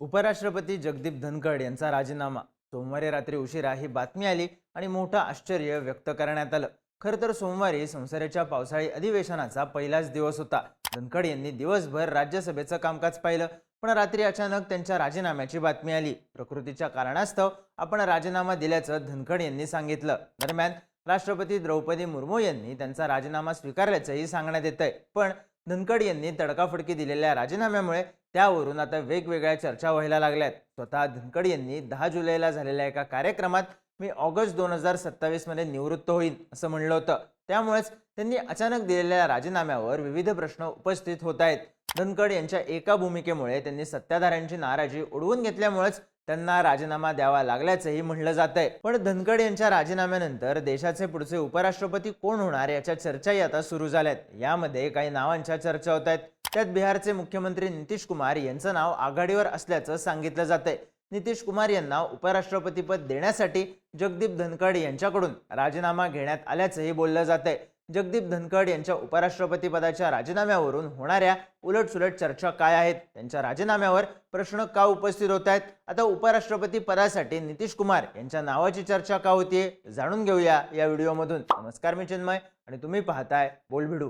उपराष्ट्रपती जगदीप धनखड यांचा राजीनामा. सोमवारी रात्री उशिरा ही बातमी आली आणि मोठं आश्चर्य व्यक्त करण्यात आलं. खरं तर सोमवारी संसदेच्या पावसाळी अधिवेशनाचा पहिलाच दिवस होता. धनखड यांनी दिवसभर राज्यसभेचं कामकाज पाहिलं पण रात्री अचानक त्यांच्या राजीनाम्याची बातमी आली. प्रकृतीच्या कारणास्तव आपण राजीनामा दिल्याचं धनखड यांनी सांगितलं. दरम्यान राष्ट्रपती द्रौपदी मुर्मू यांनी त्यांचा राजीनामा स्वीकारल्याचंही सांगण्यात येत आहे पण धनखड यांनी तडकाफडकी दिलेल्या राजीनाम्यामुळे त्यावरून आता वेगवेगळ्या चर्चा व्हायला लागल्यात. स्वतः धनकड यांनी दहा जुलैला झालेल्या एका कार्यक्रमात मी ऑगस्ट दोन हजार सत्तावीसमध्ये निवृत्त होईन असं म्हणलं होतं. त्यामुळेच त्यांनी अचानक दिलेल्या राजीनाम्यावर विविध प्रश्न उपस्थित होत आहेत. धनकड यांच्या एका भूमिकेमुळे त्यांनी सत्ताधाऱ्यांची नाराजी उडवून घेतल्यामुळेच त्यांना राजीनामा द्यावा लागल्याचंही म्हणलं जात आहे पण धनखड यांच्या राजीनाम्यानंतर देशाचे पुढचे उपराष्ट्रपती कोण होणार याच्या चर्चाही आता सुरू झाल्यात. यामध्ये काही नावांच्या चर्चा होत आहेत. त्यात बिहारचे मुख्यमंत्री नितीश कुमार यांचं नाव आघाडीवर असल्याचं सांगितलं जात आहे नितीश कुमार यांना उपराष्ट्रपतीपद देण्यासाठी जगदीप धनखड यांच्याकडून राजीनामा घेण्यात आल्याचंही बोललं जात आहे जगदीप धनखड यांच्या उपराष्ट्रपती पदाच्या राजीनाम्यावरून होणाऱ्या उलटसुलट चर्चा काय आहेत? त्यांच्या राजीनाम्यावर प्रश्न का उपस्थित होत आहेत? आता उपराष्ट्रपती पदासाठी नितीश कुमार यांच्या नावाची चर्चा का होतीये? जाणून घेऊया या व्हिडिओमधून. नमस्कार मी चिन्मय आणि तुम्ही पाहताय बोलभिडू.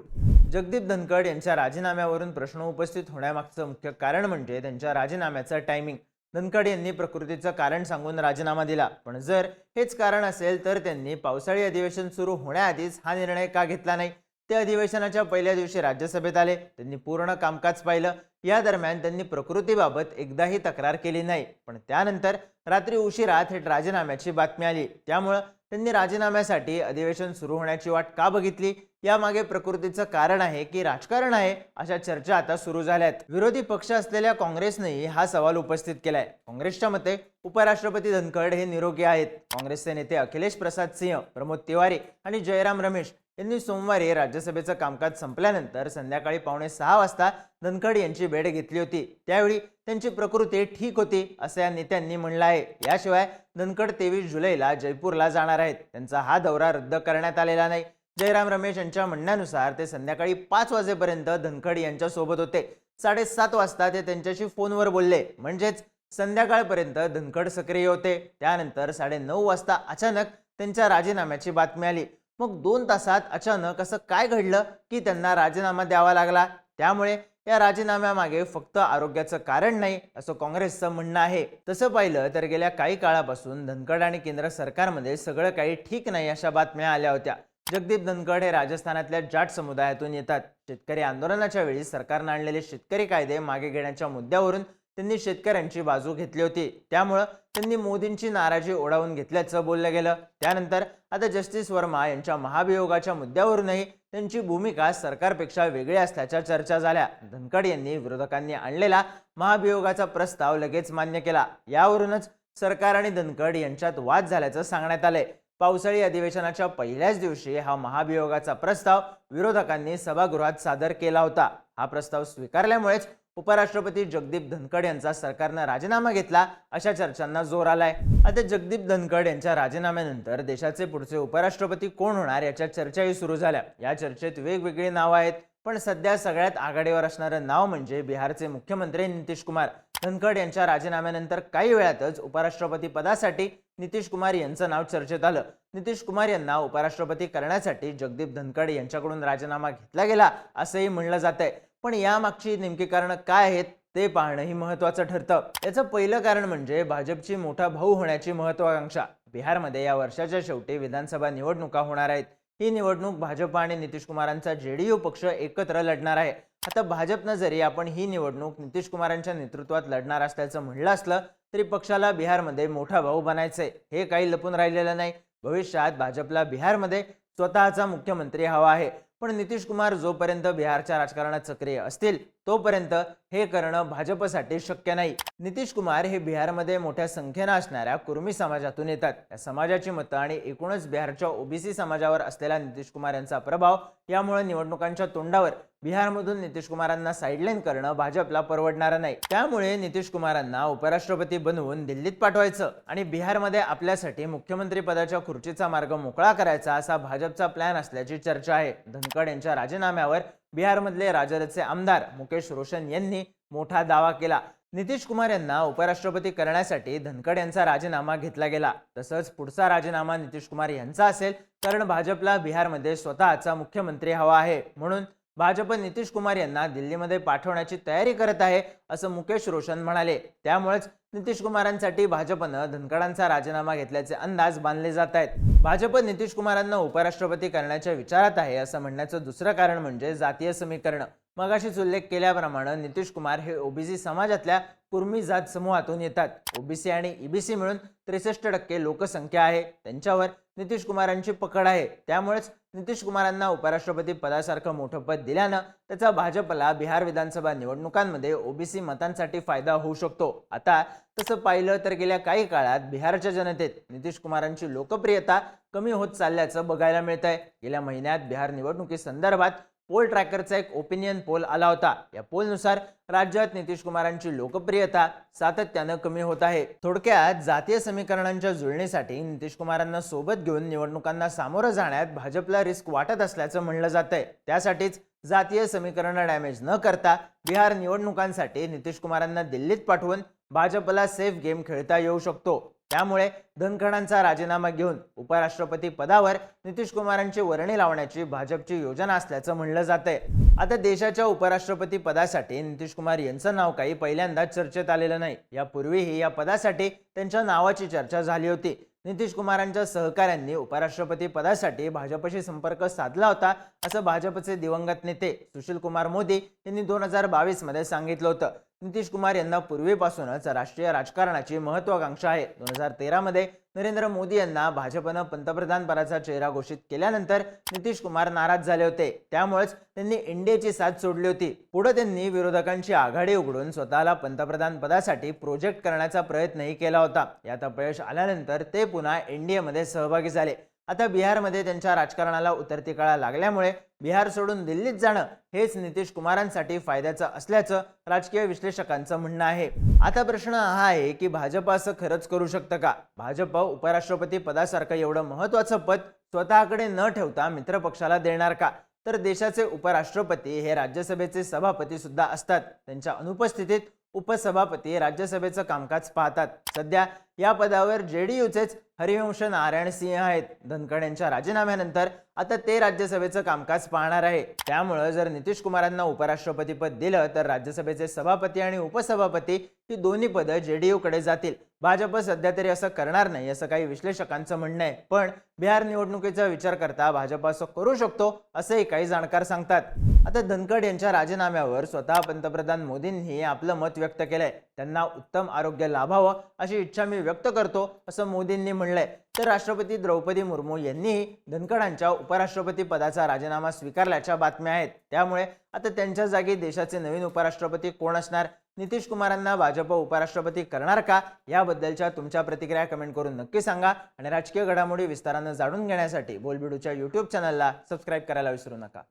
जगदीप धनखड यांच्या राजीनाम्यावरून प्रश्न उपस्थित होण्यामागचं मुख्य कारण म्हणजे त्यांच्या राजीनाम्याचं टायमिंग धनखड यांनी प्रकृतीचं कारण सांगून राजीनामा दिला. पण जर हेच कारण असेल तर त्यांनी पावसाळी अधिवेशन सुरू होण्याआधीच हा निर्णय का घेतला नाही? ते अधिवेशनाच्या पहिल्या दिवशी राज्यसभेत आले. त्यांनी पूर्ण कामकाज पाहिलं. या दरम्यान त्यांनी प्रकृतीबाबत एकदाही तक्रार केली नाही. पण त्यानंतर रात्री उशिरा थेट राजीनाम्याची बातमी आली. त्यामुळं त्यांनी राजीनाम्यासाठी अधिवेशन सुरू होण्याची वाट का बघितली? यामागे प्रकृतीचं कारण आहे की राजकारण आहे अशा चर्चा आता सुरू झाल्यात. विरोधी पक्ष असलेल्या काँग्रेसनेही हा सवाल उपस्थित केलाय. काँग्रेसच्या मते उपराष्ट्रपती धनखड हे निरोगी आहेत. काँग्रेसचे नेते अखिलेश प्रसाद सिंह प्रमोद तिवारी आणि जयराम रमेश यांनी सोमवारी राज्यसभेचं कामकाज संपल्यानंतर संध्याकाळी पावणे सहा वाजता धनखड यांची भेट घेतली होती. त्यावेळी त्यांची प्रकृती ठीक होती असं या नेत्यांनी म्हणलं आहे. याशिवाय धनखड तेवीस जुलैला जयपूरला जाणार आहेत. त्यांचा हा दौरा रद्द करण्यात आलेला नाही. जयराम रमेश यांच्या म्हणण्यानुसार ते संध्याकाळी पाच वाजेपर्यंत धनखड यांच्यासोबत होते. साडेसात वाजता ते त्यांच्याशी फोनवर बोलले. म्हणजेच संध्याकाळपर्यंत धनखड सक्रिय होते. त्यानंतर साडे नऊ वाजता अचानक त्यांच्या राजीनाम्याची बातमी आली. मग दोन तासात अचानक असं काय घडलं की त्यांना राजीनामा द्यावा लागला? त्यामुळे या राजीनाम्यामागे फक्त आरोग्याचं कारण नाही असं काँग्रेसचं म्हणणं आहे. तसं पाहिलं तर गेल्या काही काळापासून धनखड आणि केंद्र सरकारमध्ये सगळं काही ठीक नाही अशा बातम्या आल्या होत्या. जगदीप धनखड हे राजस्थानातल्या जाट समुदायातून येतात. शेतकरी आंदोलनाच्या वेळी सरकारनं आणलेले शेतकरी कायदे मागे घेण्याच्या मुद्द्यावरून त्यांनी शेतकऱ्यांची बाजू घेतली होती. त्यामुळं त्यांनी मोदींची नाराजी ओढावून घेतल्याचं बोललं गेलं. त्यानंतर आता जस्टिस वर्मा यांच्या महाभियोगाच्या मुद्द्यावरूनही त्यांची भूमिका सरकारपेक्षा वेगळी असल्याच्या चर्चा झाल्या. धनखड यांनी विरोधकांनी आणलेला महाभियोगाचा प्रस्ताव लगेच मान्य केला. यावरूनच सरकार आणि धनखड यांच्यात वाद झाल्याचं सांगण्यात आलंय. पावसाळी अधिवेशनाच्या पहिल्याच दिवशी हा महाभियोगाचा प्रस्ताव विरोधकांनी सभागृहात सादर केला होता. हा प्रस्ताव स्वीकारल्यामुळेच उपराष्ट्रपती जगदीप धनखड यांचा सरकारनं राजीनामा घेतला अशा चर्चांना जोर आलाय. आता जगदीप धनखड यांच्या राजीनाम्यानंतर देशाचे पुढचे उपराष्ट्रपती कोण होणार याच्या चर्चाही सुरू झाल्या. या चर्चेत वेगवेगळी नावं आहेत पण सध्या सगळ्यात आघाडीवर असणारं नाव म्हणजे बिहारचे मुख्यमंत्री नितीश कुमार. धनखड यांच्या राजीनाम्यानंतर काही वेळातच उपराष्ट्रपती पदासाठी नितीश कुमार यांचं नाव चर्चेत आलं. नितीश कुमार यांना उपराष्ट्रपती करण्यासाठी जगदीप धनखड यांच्याकडून राजीनामा घेतला गेला असंही म्हणलं जात आहे पण यामागची नेमकी कारणं काय आहेत ते पाहणंही महत्वाचं ठरतं. याचं पहिलं कारण म्हणजे भाजपची मोठा भाऊ होण्याची महत्वाकांक्षा बिहारमध्ये या वर्षाच्या शेवटी विधानसभा निवडणुका होणार आहेत. ही निवडणूक भाजप आणि नितीश कुमारांचा जेडीयू पक्ष एकत्र लढणार आहे. आता भाजपनं जरी आपण ही निवडणूक नितीश कुमारांच्या नेतृत्वात लढणार असल्याचं म्हणलं असलं तरी पक्षाला बिहारमध्ये मोठा भाऊ बनायचंय. हे काही लपून राहिलेलं नाही. भविष्यात भाजपला बिहारमध्ये स्वतःचा मुख्यमंत्री हवा आहे. पण नितीश कुमार जोपर्यंत बिहारच्या राजकारणात सक्रिय असतील तोपर्यंत हे करणं भाजपसाठी शक्य नाही. नितीश कुमार हे बिहारमध्ये मोठ्या संख्येनं असणाऱ्या कुर्मी समाजातून येतात. या समाजाची मतं आणि एकूणच बिहारच्या ओबीसी समाजावर असलेला नितीश कुमार यांचा प्रभाव यामुळे निवडणुकांच्या तोंडावर बिहारमधून नितीश कुमारांना साईडलाईन करणं भाजपला परवडणारं नाही. त्यामुळे नितीश कुमारांना उपराष्ट्रपती बनवून दिल्लीत पाठवायचं आणि बिहारमध्ये आपल्यासाठी मुख्यमंत्री पदाच्या खुर्चीचा मार्ग मोकळा करायचा असा भाजपचा प्लॅन असल्याची चर्चा आहे. धनखड यांच्या राजीनाम्यावर बिहारमधले राजदचे आमदार मुकेश रोशन यांनी मोठा दावा केला. नितीश कुमार यांना उपराष्ट्रपती करण्यासाठी धनखड यांचा राजीनामा घेतला गेला. तसंच पुढचा राजीनामा नितीश कुमार यांचा असेल कारण भाजपला बिहारमध्ये स्वतःचा मुख्यमंत्री हवा आहे. म्हणून भाजप नितीश कुमार यांना दिल्लीमध्ये पाठवण्याची तयारी करत आहे असं मुकेश रोशन म्हणाले. त्यामुळेच नितीश कुमारांसाठी भाजपनं धनखडांचा राजीनामा घेतल्याचे अंदाज बांधले जात आहेत. भाजप नितीश कुमारांना उपराष्ट्रपती करण्याच्या विचारात आहे असं म्हणण्याचं दुसरं कारण म्हणजे जातीय समीकरण. मगाशीच उल्लेख केल्याप्रमाणे नितीश कुमार हे ओबीसी समाजातल्या कुर्मी जात समूहातून येतात. ओबीसी आणि ईबीसी मिळून त्रेसष्ट टक्के लोकसंख्या आहे. त्यांच्यावर नितीश कुमारांची पकड आहे. त्यामुळेच नितीश कुमारांना उपराष्ट्रपती पदासारखं मोठं पद दिल्यानं त्याचा भाजपला बिहार विधानसभा निवडणुकांमध्ये ओबीसी मतांसाठी फायदा होऊ शकतो. आता तसं पाहिलं तर गेल्या काही काळात बिहारच्या जनतेत नितीश कुमारांची लोकप्रियता कमी होत चालल्याचं बघायला मिळत आहे गेल्या महिन्यात बिहार निवडणुकी संदर्भात पोल ट्रॅकरचा एक ओपिनियन पोल आला होता. या पोलनुसार राज्यात नितीश कुमारांची लोकप्रियता सातत्यानं कमी होत आहे. थोडक्यात जातीय समीकरणांच्या जुळणीसाठी नितीश कुमारांना सोबत घेऊन निवडणुकांना सामोरं जाण्यात भाजपला रिस्क वाटत असल्याचं म्हणलं जात आहे त्यासाठीच जातीय समीकरण डॅमेज न करता बिहार निवडणुकांसाठी नितीश कुमारांना दिल्लीत पाठवून भाजपला सेफ गेम खेळता येऊ शकतो. त्यामुळे धनखडांचा राजीनामा घेऊन उपराष्ट्रपती पदावर नितीश कुमारांची वर्णी लावण्याची भाजपची योजना असल्याचं म्हणलं जात आहे आता देशाच्या उपराष्ट्रपती पदासाठी नितीश कुमार यांचं नाव काही पहिल्यांदाच चर्चेत आलेलं नाही. यापूर्वीही या पदासाठी त्यांच्या नावाची चर्चा झाली होती. नितीश कुमारांच्या सहकाऱ्यांनी उपराष्ट्रपती पदासाठी भाजपशी संपर्क साधला होता असं भाजपचे दिवंगत नेते सुशील कुमार मोदी यांनी दोन हजार बावीसमध्ये सांगितलं होतं. नितीश कुमार यांना पूर्वीपासूनच राष्ट्रीय राजकारणाची महत्वाकांक्षा आहे. दोन हजार तेरामध्ये नरेंद्र मोदी यांना भाजपनं पंतप्रधान पदाचा चेहरा घोषित केल्यानंतर नितीश कुमार नाराज झाले होते. त्यामुळेच त्यांनी इंडियाची साथ सोडली होती. पुढे त्यांनी विरोधकांची आघाडी उघडून स्वतःला पंतप्रधान पदासाठी प्रोजेक्ट करण्याचा प्रयत्नही केला होता. यात अपयश आल्यानंतर ते पुन्हा एनडीएमध्ये सहभागी झाले. आता बिहारमध्ये त्यांच्या राजकारणाला उतरती काळा लागल्यामुळे बिहार सोडून दिल्लीत जाणं हेच नितीश कुमारांसाठी फायद्याचं असल्याचं राजकीय विश्लेषकांचं म्हणणं आहे. आता प्रश्न हा आहे की भाजप असं खरंच करू शकतं का? भाजप उपराष्ट्रपती पदासारखं एवढं महत्वाचं पद स्वतःकडे न ठेवता मित्रपक्षाला देणार का? तर देशाचे उपराष्ट्रपती हे राज्यसभेचे सभापती सुद्धा असतात. त्यांच्या अनुपस्थितीत उपसभापती राज्यसभेचं कामकाज पाहतात. सध्या या पदावर जे डी यूचेच हरिवंश नारायण सिंह आहेत. धनखड यांच्या राजीनाम्यानंतर आता ते राज्यसभेचं कामकाज पाहणार आहे. त्यामुळं जर नितीश कुमारांना उपराष्ट्रपती पद दिलं तर राज्यसभेचे सभापती आणि उपसभापती ही दोन्ही पदं जे डीयू कडे जातील. भाजप सध्या तरी असं करणार नाही असं काही विश्लेषकांचं म्हणणं आहे. पण बिहार निवडणुकीचा विचार करता भाजप असं करू शकतो असंही काही जाणकार सांगतात. आता धनखड यांच्या राजीनाम्यावर स्वतः पंतप्रधान मोदींनी आपलं मत व्यक्त केलंय. त्यांना उत्तम आरोग्य लाभावं अशी इच्छा मी व्यक्त करतो असं मोदींनी म्हणलंय. तर राष्ट्रपती द्रौपदी मुर्मू यांनीही धनखडांच्या उपराष्ट्रपती पदाचा राजीनामा स्वीकारल्याच्या बातम्या आहेत. त्यामुळे आता त्यांच्या जागी देशाचे नवीन उपराष्ट्रपती कोण असणार? नितीश कुमारांना भाजप उपराष्ट्रपती करणार का? याबद्दलच्या तुमच्या प्रतिक्रिया कमेंट करून नक्की सांगा. आणि राजकीय घडामोडी विस्तारानं जाणून घेण्यासाठी बोलबिडूच्या युट्यूब चॅनलला सबस्क्राईब करायला विसरू नका.